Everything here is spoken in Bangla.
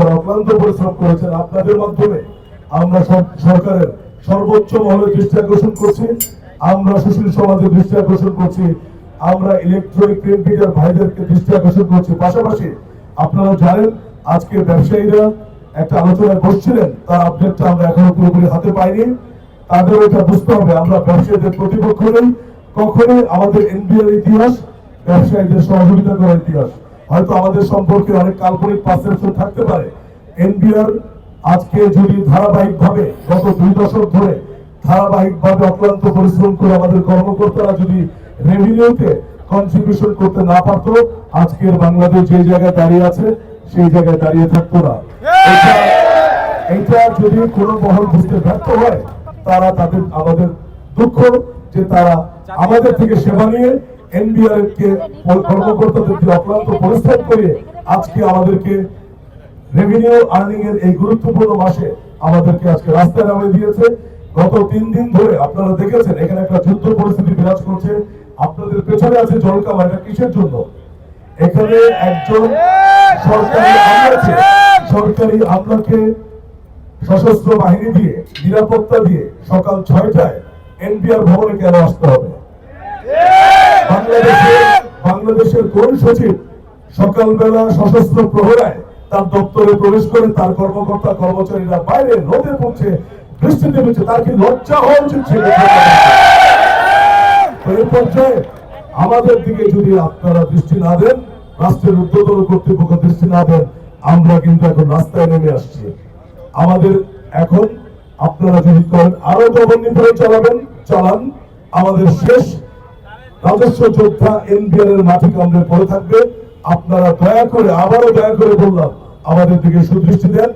অক্লান্ত পরিশ্রম করেছেন, আপনাদের মাধ্যমে আমরা সরকারের সর্বোচ্চ মহলে দৃষ্টি আকর্ষণ করছি, আমরা সুশীল সমাজের দৃষ্টি আকর্ষণ করছি, আমরা ইলেকট্রনিক প্রিন্ট ভাইদেরকে দৃষ্টি আকর্ষণ করছি। পাশাপাশি আপনারা জানেন, আজকে ব্যবসায়ীরা একটা আলোচনায় বসছিলেন, তার আপডেটটা আমরা এখনও পুরোপুরি হাতে পাইনি। তাদের এটা বুঝতে হবে, আমরা ব্যবসায়ীদের প্রতিপক্ষ নেই। কখনোই আমাদের এনবিআর ইতিহাস, ব্যবসায়ীদের সহযোগিতা করার ইতিহাস। হয়তো আমাদের সম্পর্কে অনেক কাল্পনিক পার্সেপশন থাকতে পারে। এনবিআর আজকে যদি ধারাবাহিক ভাবে গত দুই দশক ধরে ধারাবাহিক ভাবে অক্লান্ত পরিশ্রম করে আমাদের কর্মকর্তারা যদি রেভিনিউতে কন্ট্রিবিউশন করতে না পারতো, আজকের বাংলাদেশ যে জায়গায় দাঁড়িয়ে আছে, সেই জায়গায় দাঁড়িয়ে থাকতো না। এটা যদি কোনো মহল বুঝতে ব্যর্থ হয়, তারা তাদের আমাদের দুঃখ যে তারা আমাদের থেকে সেবা নিয়ে এনবিআর কর্মকর্তাদেরকে অক্লান্ত পরিশ্রম করে আজকে আমাদেরকে রেভিনিউ আর্নিং এর এই গুরুত্বপূর্ণ মাসে আমাদেরকে আজকে রাস্তায় নামিয়ে দিয়েছে। গত তিন দিন ধরে আপনারা দেখেছেন, এখানে একটা যুদ্ধ পরিস্থিতি বিরাজ করছে। আপনাদের পেছনে আছে এটা কিসের জন্য? এখানে একজন সরকারি সরকারি সশস্ত্র বাহিনী দিয়ে, নিরাপত্তা দিয়ে সকাল ছয়টায় এনপিআর ভবনে কেন আসতে হবে? বাংলাদেশের বাংলাদেশের কোন সচিব সকালবেলা সশস্ত্র প্রহরায় তার দপ্তরে প্রবেশ করে তার কর্মকর্তা কর্মচারীরা বাইরে রোদে পড়ছে বৃষ্টিতে পড়ছে তার কি লজ্জা হওয়া উচিত এই পর্যায়ে আমাদের দিকে যদি আপনারা দৃষ্টি না দেন রাষ্ট্রের উদ্যোতন কর্তৃপক্ষ দৃষ্টি না দেন আমরা কিন্তু এখন রাস্তায় নেমে আসছি। আমাদের এখন আপনারা যদি করেন, আরও দমননীতিভাবে চালাবেন, চালান। আমাদের শেষ রাজস্ব যোদ্ধা এনবিআর এর মাটি কামড়ে পড়ে থাকবে। আপনারা দয়া করে, আবারও দয়া করে বললাম, আমাদের দিকে সুদৃষ্টি দেন।